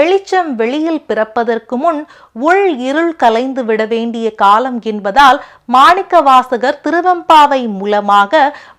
வெளிச்சம் வெளியில் பிறப்பதற்கு முன் உள் இருள் கலைந்து விட வேண்டிய காலம் என்பதால் மாணிக்க வாசகர் திருவெம்பாவை மூலமாக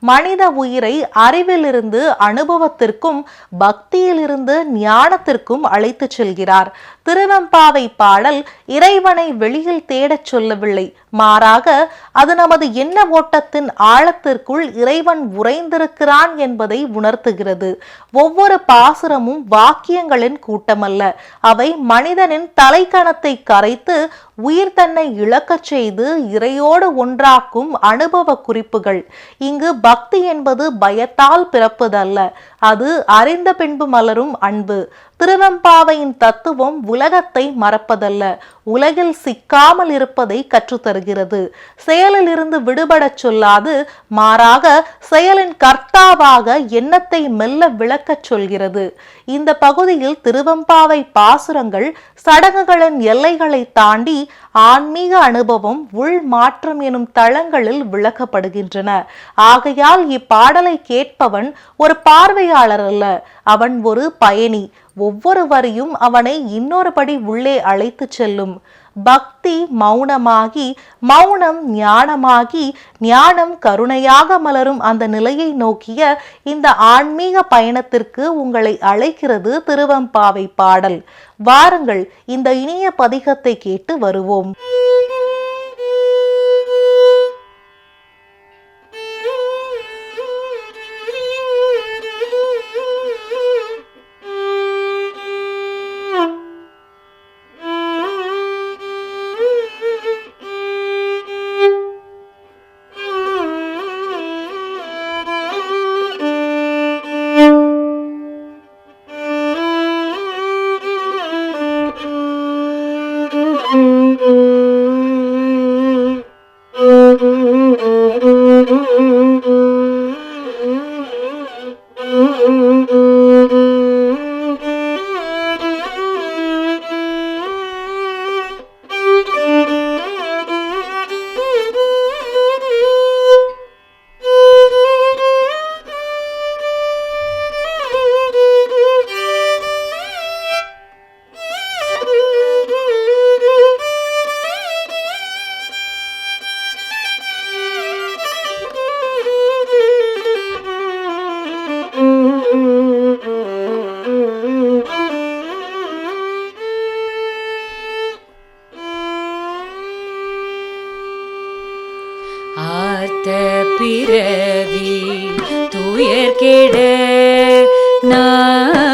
மனித உயிரை அறிவிலிருந்து அனுபவத்திற்கும் பக்தியிலிருந்து ஞானத்திற்கும் அழைத்துச் செல்கிறார். திருவெம்பாவை பாடல் இறைவனை வெளியில் தேடச் சொல்லவில்லை. மாறாக அது நமது எண்ண ஓட்டத்தின் ஆழத்திற்குள் இறைவன் உறைந்திருக்கிறான் என்பதை உணர்த்துகிறது. ஒவ்வொரு பாசுரமும் வாக்கியங்களின் கூட்டமல்ல. அவை மனிதனின் தலைக்கணத்தை கரைத்து உயிர் தன்னை இழக்கச் செய்து இறையோடு ஒன்றாக்கும் அனுபவ குறிப்புகள். இங்கு பக்தி என்பது பயத்தால் பிறப்பதல்ல. அது அறிந்த பின்பு மலரும் அன்பு. திருவெம்பாவையின் தத்துவம் உலகத்தை மறப்பதல்ல. உலகில் சிக்காமல் இருப்பதை கற்றுத்தருகிறது. செயலில் இருந்து விடுபடச் சொல்லாது மாறாக செயலின் கர்த்தாவாக எண்ணத்தை மெல்ல விளக்கச் சொல்கிறது. இந்த பகுதியில் திருவெம்பாவை பாசுரங்கள் சடங்குகளின் எல்லைகளை தாண்டி ஆன்மீக அனுபவம் உள் மாற்றம் எனும் தளங்களில் விளக்கப்படுகின்றன. ஆகையால் இப்பாடலை கேட்பவன் ஒரு பார்வையாளர் அல்ல அவன் ஒரு பயணி. ஒவ்வொரு வரியும் அவனை இன்னொரு படி உள்ளே அழைத்து செல்லும். பக்தி மௌனமாகி மௌனம் ஞானமாகி ஞானம் கருணையாக மலரும் அந்த நிலையை நோக்கிய இந்த ஆன்மீக பயணத்திற்கு உங்களை அழைக்கிறது திருவம்பாவை பாடல். வாருங்கள் இந்த இனிய பதிகத்தை கேட்டு வருவோம். ஆர்த்த பிறவி துயர் கெட நாடும்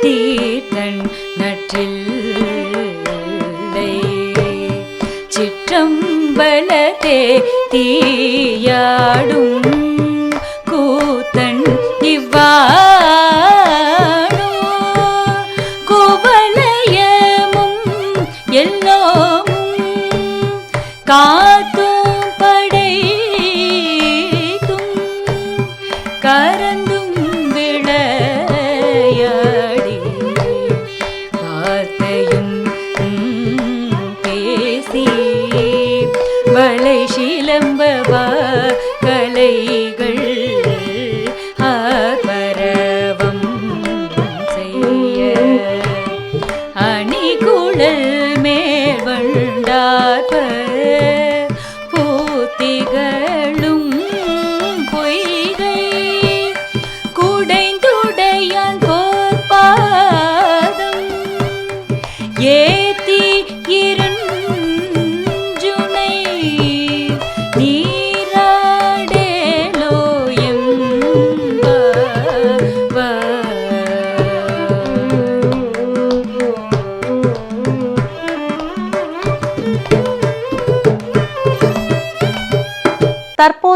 தீர்த்தன் நற்றில்லை. சிற்றம்பலத்தே தீ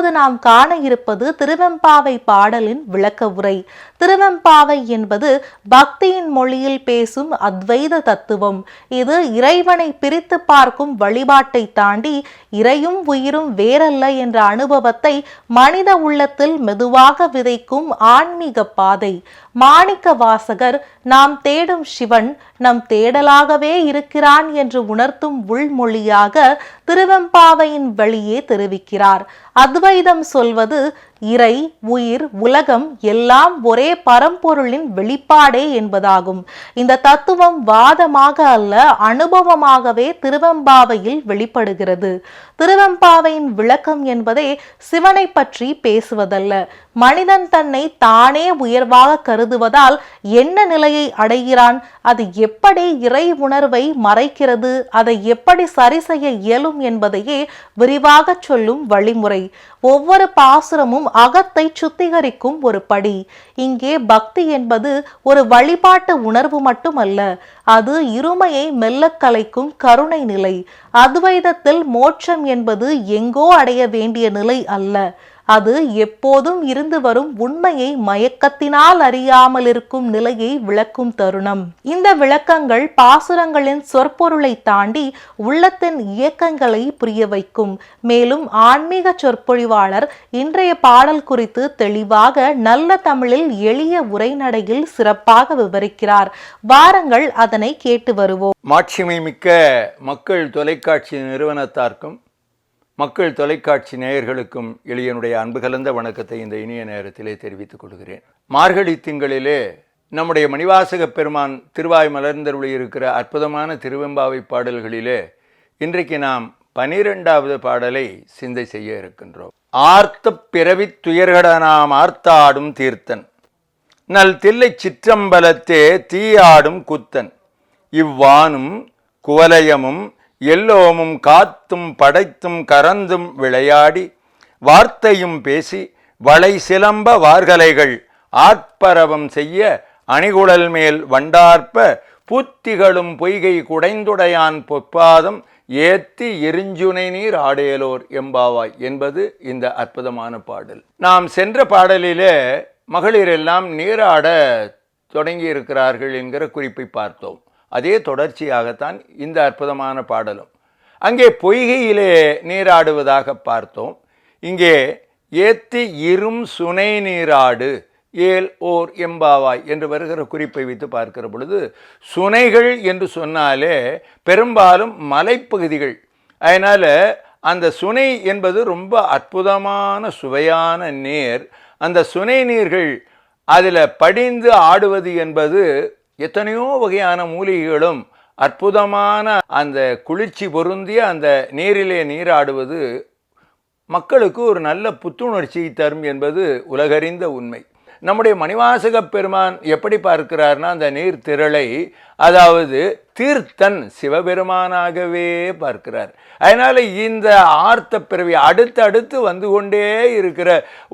இப்போது நாம் காண இருப்பது திருவெம்பாவை பாடலின் விளக்க உரை. திருவெம்பாவை என்பது பக்தியின் மொழியில் பேசும் அத்வைத தத்துவம். இது இறைவனை பிரித்து பார்க்கும் வழிபாட்டை தாண்டி இறையும் உயிரும் வேறல்ல என்ற அனுபவத்தை மனித உள்ளத்தில் மெதுவாக விதைக்கும் ஆன்மீக பாதை. மாணிக்க வாசகர் நாம் தேடும் சிவன் நம் தேடலாகவே இருக்கிறான் என்று உணர்த்தும் உள்மொழியாக திருவெம்பாவையின் வழியே தெரிவிக்கிறார். அத்வைதம் சொல்வது இறை உயிர் உலகம் எல்லாம் ஒரே பரம்பொருளின் வெளிப்பாடே என்பதாகும். இந்த தத்துவம் வாதமாக அல்ல அனுபவமாகவே திருவெம்பாவையில் வெளிப்படுகிறது. திருவெம்பாவையின் விளக்கம் என்பதே சிவனை பற்றி பேசுவதல்ல. மனிதன் தன்னை தானே உயர்வாக கருதுவதால் என்ன நிலையை அடைகிறான்? அது எப்படி இறை உணர்வை மறைக்கிறது? அதை எப்படி சரி செய்ய இயலும் என்பதையே விரிவாக சொல்லும் வழிமுறை. ஒவ்வொரு பாசுரமும் அகத்தை சுத்திகரிக்கும் ஒரு படி. இங்கே பக்தி என்பது ஒரு வழிபாட்டு உணர்வு மட்டுமல்ல. அது இருமையை மெல்லக் கலைக்கும் கருணை நிலை. அத்வைதத்தில் மோட்சம் என்பது எங்கோ அடைய வேண்டிய நிலை அல்ல. அது எப்போதும் இருந்து வரும் உண்மையை மயக்கத்தினால் அறியாமல் இருக்கும் நிலையை விளக்கும் தருணம். இந்த விளக்கங்கள் பாசுரங்களின் சொற்பொருளை தாண்டி உள்ளத்தின் இயக்கங்களை புரிய வைக்கும். மேலும் ஆன்மீக சொற்பொழிவாளர் இன்றைய பாடல் குறித்து தெளிவாக நல்ல தமிழில் எளிய உரைநடையில் சிறப்பாக விவரிக்கிறார். வாரங்கள் அதனை கேட்டு வருவோம். மாட்சிமை மிக்க மக்கள் தொலைக்காட்சி நிறுவனத்தார்க்கும் மக்கள் தொலைக்காட்சி நேயர்களுக்கும் எளியனுடைய அன்பு கலந்த வணக்கத்தை இந்த இனிய நேரத்திலே தெரிவித்துக் கொள்கிறேன். மார்கழி திங்களிலே நம்முடைய மணிவாசக பெருமான் திருவாய் மலர்ந்தருளி இருக்கிற அற்புதமான திருவெம்பாவை பாடல்களிலே இன்றைக்கு நாம் பனிரெண்டாவது பாடலை சிந்தை செய்ய இருக்கின்றோம். ஆர்த்த பிறவித் துயர்கட நாம் ஆர்த்தாடும் தீர்த்தன். நல் தில்லை சிற்றம்பலத்தே தீயாடும் குத்தன். இவ்வானும் குவலயமும் எல்லோமும் காத்தும் படைத்தும் கறந்தும் விளையாடி வார்த்தையும் பேசி வளை சிலம்ப வார்கலைகள் ஆர்ப்பரவம் செய்ய அணிகுழல் மேல் வண்டார்ப்ப பூத்திகளும் பொய்கை குடைந்துடையான் பொற்பாதம் ஏத்தி எரிஞ்சுனை நீர் ஆடேலோர் எம்பாவாய் என்பது இந்த அற்புதமான பாடல். நாம் சென்ற பாடலிலே மகளிரெல்லாம் நீராட தொடங்கி இருக்கிறார்கள் என்கிற குறிப்பை பார்த்தோம். அதே தொடர்ச்சியாகத்தான் இந்த அற்புதமான பாடலும். அங்கே பொய்கையிலே நீராடுவதாக பார்த்தோம். இங்கே ஏத்தி இரும் சுனை நீராடு ஏல் ஓர் எம்பாவாய் என்று வருகிற குறிப்பை வைத்து பார்க்கிற பொழுது சுனைகள் என்று சொன்னாலே பெரும்பாலும் மலைப்பகுதிகள். அதனால் அந்த சுனை என்பது ரொம்ப அற்புதமான சுவையான நீர். அந்த சுனை நீர்கள் அதில் படிந்து ஆடுவது என்பது எத்தனையோ வகையான மூலிகைகளும் அற்புதமான அந்த குளிர்ச்சி பொருந்திய அந்த நீரிலே நீராடுவது மக்களுக்கு ஒரு நல்ல புத்துணர்ச்சியை தரும் என்பது உலகறிந்த உண்மை. நம்முடைய மணிவாசக பெருமான் எப்படி பார்க்கிறார்னா அந்த நீர் திரளை அதாவது தீர்த்தன் சிவபெருமானாகவே பார்க்கிறார். அதனால் இந்த ஆர்த்த பிறவி அடுத்து அடுத்து வந்து கொண்டே இருக்கிற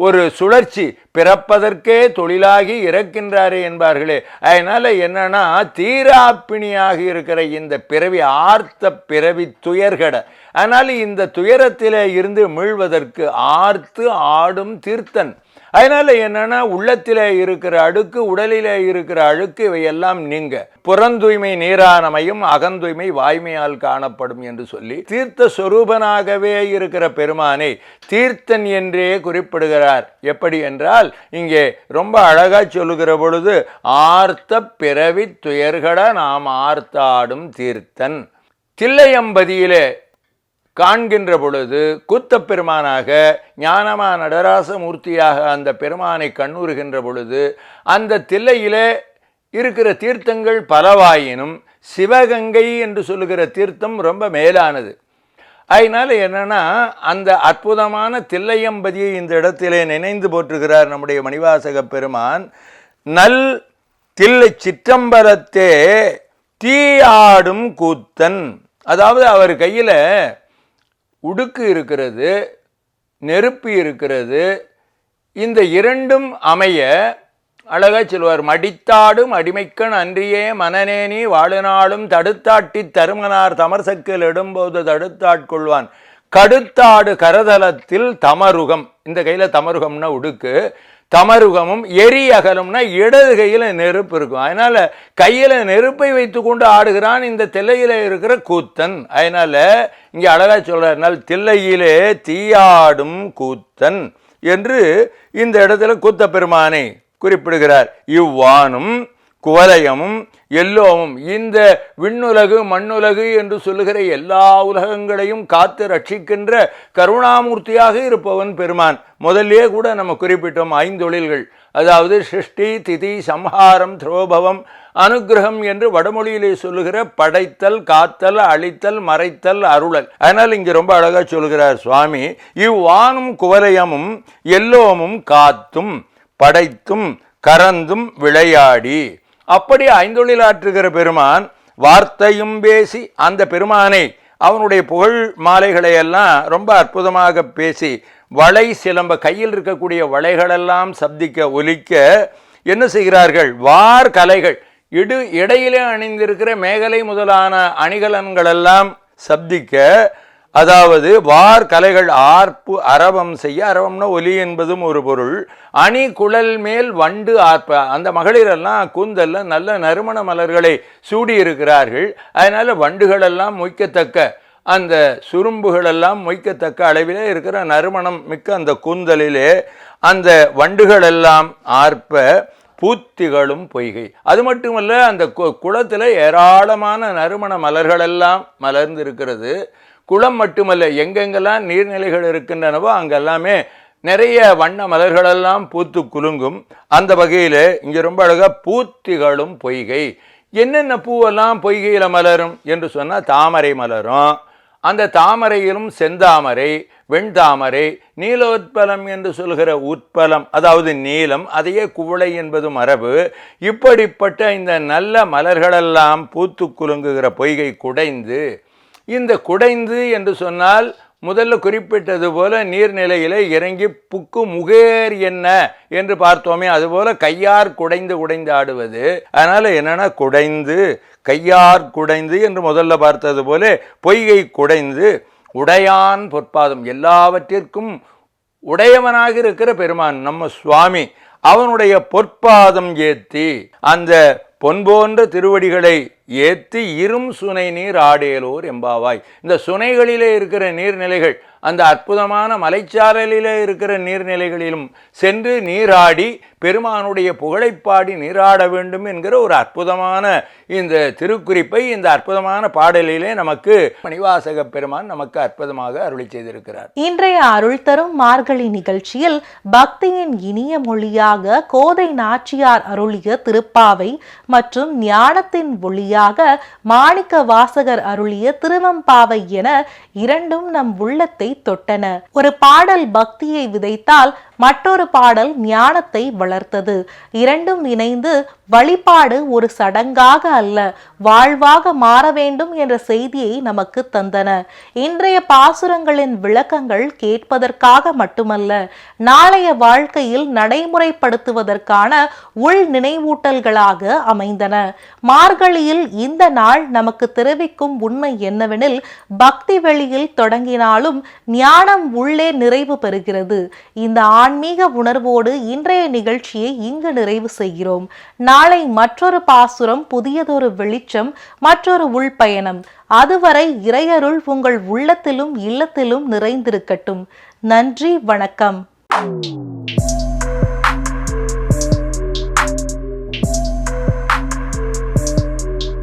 ஒரு சுழற்சி பிறப்பதற்கே தொழிலாகி இறக்கின்றாரே என்பார்களே. அதனால் என்னன்னா தீராப்பிணியாக இருக்கிற இந்த பிறவி ஆர்த்த பிறவி துயர்கட. அதனால் இந்த துயரத்தில் இருந்து மீள்வதற்கு ஆர்த்து ஆடும் தீர்த்தன் அதனால என்னன்னா உள்ளத்தில் இருக்கிற அழுக்கு உடலில் இருக்கிற அழுக்கு இவையெல்லாம் நீங்க. புறந்தூய்மை நீரானமையும் அகந்தூய்மை வாய்மையால் காணப்படும் என்று சொல்லி தீர்த்த சொரூபனாகவே இருக்கிற பெருமானை தீர்த்தன் என்றே குறிப்பிடுகிறார். எப்படி என்றால் இங்கே ரொம்ப அழகா சொல்லுகிற பொழுது ஆர்த்த பிறவி துயர்கட நாம் ஆர்த்தாடும் தீர்த்தன். தில்லையம்பதியிலே காண்கின்ற பொழுது கூத்த பெருமானாக ஞானமா நடராச மூர்த்தியாக அந்த பெருமானை கண்ணுறுகின்ற பொழுது அந்த தில்லையிலே இருக்கிற தீர்த்தங்கள் பலவாயினும் சிவகங்கை என்று சொல்லுகிற தீர்த்தம் ரொம்ப மேலானது. அதனால் என்னென்னா அந்த அற்புதமான தில்லையம்பதியை இந்த இடத்திலே நினைந்து போற்றுகிறார் நம்முடைய மணிவாசக பெருமான். நல் தில்லை சிற்றம்பலத்தே தீயாடும் கூத்தன். அதாவது அவர் கையில் உடுக்கு இருக்கிறது நெருப்பு இருக்கிறது இந்த இரண்டும் அமைய அழகாக சொல்வார் மடித்தாடும் அடிமைக்கண் அன்றியே மனநேனி வாழுநாளும் தடுத்தாட்டி தருமனார் தமர்சக்கில் இடும்போது தடுத்தாட்கொள்வான். கடுத்தாடு கரதலத்தில் தமருகம் இந்த கையில் தமருகம்னா உடுக்கு. தமருகமும் எரி அகலும்னா இடது கையில் நெருப்பு இருக்கும். அதனால் கையில் நெருப்பை வைத்து கொண்டு ஆடுகிறான் இந்த தில்லையில் இருக்கிற கூத்தன். அதனால் இங்கே அழகாக சொல்றாருனால் தில்லையிலே தீயாடும் கூத்தன் என்று இந்த இடத்துல கூத்த பெருமானை குறிப்பிடுகிறார். இவ்வானும் குவலயமும் எல்லோமும் இந்த விண்ணுலகு மண்ணுலகு என்று சொல்லுகிற எல்லா உலகங்களையும் காத்து ரட்சிக்கின்ற கருணாமூர்த்தியாக இருப்பவன் பெருமான். முதல்லே கூட நம்ம குறிப்பிட்டோம் ஐந்தொழில்கள். அதாவது சிருஷ்டி திதி சம்ஹாரம் துரோபவம் அனுக்கிரகம் என்று வடமொழியிலே சொல்லுகிற படைத்தல் காத்தல் அழித்தல் மறைத்தல் அருளல். அதனால் இங்கே ரொம்ப அழகாக சொல்கிறார் சுவாமி இவ்வானும் குவலயமும் எல்லோமும் காத்தும் படைத்தும் கறந்தும் விளையாடி அப்படி ஐந்தொழிலாற்றுகிற பெருமான் வார்த்தையும் பேசி அந்த பெருமானை அவனுடைய புகழ் மாலைகளை எல்லாம் ரொம்ப அற்புதமாக பேசி வளை சிலம்ப கையில் இருக்கக்கூடிய வளைகளெல்லாம் சப்திக்க ஒலிக்க என்ன செய்கிறார்கள்? வார் கலைகள். இடு இடையிலே அணிந்திருக்கிற மேகலை முதலான அணிகலன்களெல்லாம் சப்திக்க அதாவது வார் கலைகள் ஆர்ப்பு அரவம் செய்ய அரவம்னா ஒலி என்பதும் ஒரு பொருள். அணி குழல் மேல் வண்டு ஆர்ப்ப அந்த மகளிரெல்லாம் கூந்தல்ல நல்ல நறுமண மலர்களை சூடி இருக்கிறார்கள் அதனால வண்டுகள் மொய்க்கத்தக்க அந்த சுரும்புகளெல்லாம் மொய்க்கத்தக்க அளவிலே இருக்கிற நறுமணம் மிக்க அந்த கூந்தலிலே அந்த வண்டுகளெல்லாம் ஆர்ப்ப பூத்திகளும் பொய்கை. அது மட்டுமல்ல அந்த கு குளத்தில் ஏராளமான நறுமண மலர்களெல்லாம் மலர்ந்து இருக்கிறது குளம் மட்டுமல்ல எங்கெங்கெல்லாம் நீர்நிலைகள் இருக்கின்றனவோ அங்கெல்லாமே நிறைய வண்ண மலர்களெல்லாம் பூத்து குலுங்கும். அந்த வகையில் இங்கே ரொம்ப அழகாக பூத்திகளும் பொய்கை. என்னென்ன பூவெல்லாம் பொய்கையில் மலரும் என்று சொன்னால் தாமரை மலரும். அந்த தாமரையிலும் செந்தாமரை வெண்தாமரை நீல உற்பலம் என்று சொல்கிற உட்பலம் அதாவது நீலம் அதையே குவளை என்பது மரபு. இப்படிப்பட்ட இந்த நல்ல மலர்களெல்லாம் பூத்து குலுங்குகிற பொய்கை குடைந்து இந்த குடைந்து என்று சொன்னால் முதல்ல குறிப்பிட்டது போல நீர்நிலையில் இறங்கி புக்கு முகேர் என்ன என்று பார்த்தோமே அதுபோல கையார் குடைந்து குடைந்து ஆடுவது. அதனால் என்னென்னா குடைந்து கையார் குடைந்து என்று முதல்ல பார்த்தது போல பொய்கை குடைந்து உடையான் பொற்பாதம். எல்லாவற்றிற்கும் உடையவனாக இருக்கிற பெருமான் நம்ம சுவாமி. அவனுடைய பொற்பாதம் ஏத்தி அந்த பொன் போன்ற திருவடிகளை ஏத்தி இரும் சுனை நீர் ஆடேலோர் எம்பாவாய். இந்த சுனைகளிலே இருக்கிற நீர்நிலைகள் அந்த அற்புதமான மலைச்சாரலிலே இருக்கிற நீர்நிலைகளிலும் சென்று நீராடி பெருமானுடைய புகழைப்பாடி நீராட வேண்டும் என்கிற ஒரு அற்புதமான இந்த திருக்குறிப்பை இந்த அற்புதமான பாடலிலே நமக்கு மணிவாசக பெருமான் நமக்கு அற்புதமாக அருளி செய்திருக்கிறார். இன்றைய அருள் தரும் மார்கழி நிகழ்ச்சியில் பக்தியின் இனிய மொழியாக கோதை நாச்சியார் அருளிய திருப்பாவை மற்றும் ஞானத்தின் ஒளியாக மாணிக்க வாசகர் அருளிய திருவம்பாவை என இரண்டும் நம் உள்ளத்தை தொட்டன. ஒரு பாடல் பக்தியை விதைத்தால் மற்றொரு பாடல் ஞானத்தை வளர்த்தது. இரண்டும் இணைந்து வழிபாடு ஒரு சடங்காக அல்ல வாழ்வாக மாற வேண்டும் என்ற செய்தியை நமக்கு தந்தன. இன்றைய பாசுரங்களின் விளக்கங்கள் கேட்பதற்காக மட்டுமல்ல நாளைய வாழ்க்கையில் நடைமுறைப்படுத்துவதற்கான உள் நினைவூட்டல்களாக அமைந்தன. மார்கழியில் இந்த நாள் நமக்கு தெரிவிக்கும் உண்மை என்னவெனில் பக்தி வெளியில் தொடங்கினாலும் ஞானம் உள்ளே நிறைவு பெறுகிறது. இந்த ஆன்மீக உணர்வோடு இன்றைய நிகழ்ச்சியை இங்கு நிறைவு செய்கிறோம். நாளை மற்றொரு பாசுரம் புதியதொரு வெளிச்சம் மற்றொரு உள்பயணம். அதுவரை இறையருள் உங்கள் உள்ளத்திலும் இல்லத்திலும் நிறைந்திருக்கட்டும். நன்றி வணக்கம்.